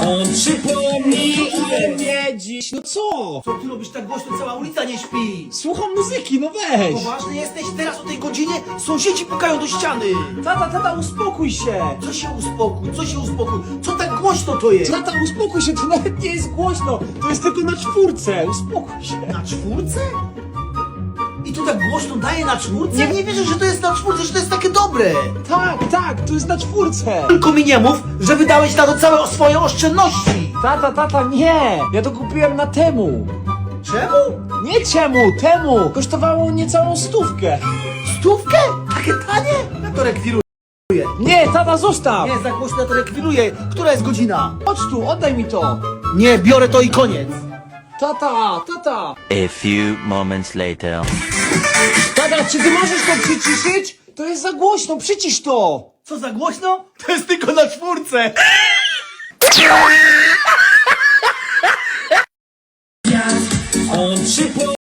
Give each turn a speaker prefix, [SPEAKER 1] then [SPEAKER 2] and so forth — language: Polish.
[SPEAKER 1] On przypomni mnie dziś. No co?
[SPEAKER 2] Co ty robisz tak głośno? Cała ulica nie śpi.
[SPEAKER 1] Słucham muzyki, no weź.
[SPEAKER 2] Poważny jesteś? Teraz o tej godzinie sąsiedzi pukają do ściany.
[SPEAKER 1] Tata, tata, uspokój się.
[SPEAKER 2] Co się uspokój? Co się uspokój? Co tak głośno to jest?
[SPEAKER 1] Tata, uspokój się, to nawet nie jest głośno. To jest tylko na czwórce. Uspokój się.
[SPEAKER 2] Na czwórce? I to tak głośno daje na czwórce? Nie, nie wierzę, że to jest na czwórce, że to jest dobre.
[SPEAKER 1] Tak, tak, to jest na czwórce.
[SPEAKER 2] Tylko mi nie mów, że wydałeś na to całe swoje oszczędności.
[SPEAKER 1] Tata, tata, nie. Ja to kupiłem na temu.
[SPEAKER 2] Czemu?
[SPEAKER 1] Nie czemu, temu. Kosztowało niecałą stówkę.
[SPEAKER 2] Stówkę? Takie tanie? Ja to rekwiruję.
[SPEAKER 1] Nie, tata, zostaw.
[SPEAKER 2] Nie, za głośno ja to rekwiruję. Która jest godzina?
[SPEAKER 1] Chodź tu, oddaj mi to.
[SPEAKER 2] Nie, biorę to i koniec.
[SPEAKER 1] Tata, tata.
[SPEAKER 3] A few moments later.
[SPEAKER 1] Tata, czy ty możesz to przyciszyć? To jest za głośno, przycisz to.
[SPEAKER 2] Co za głośno? To jest tylko na czwórce.
[SPEAKER 1] On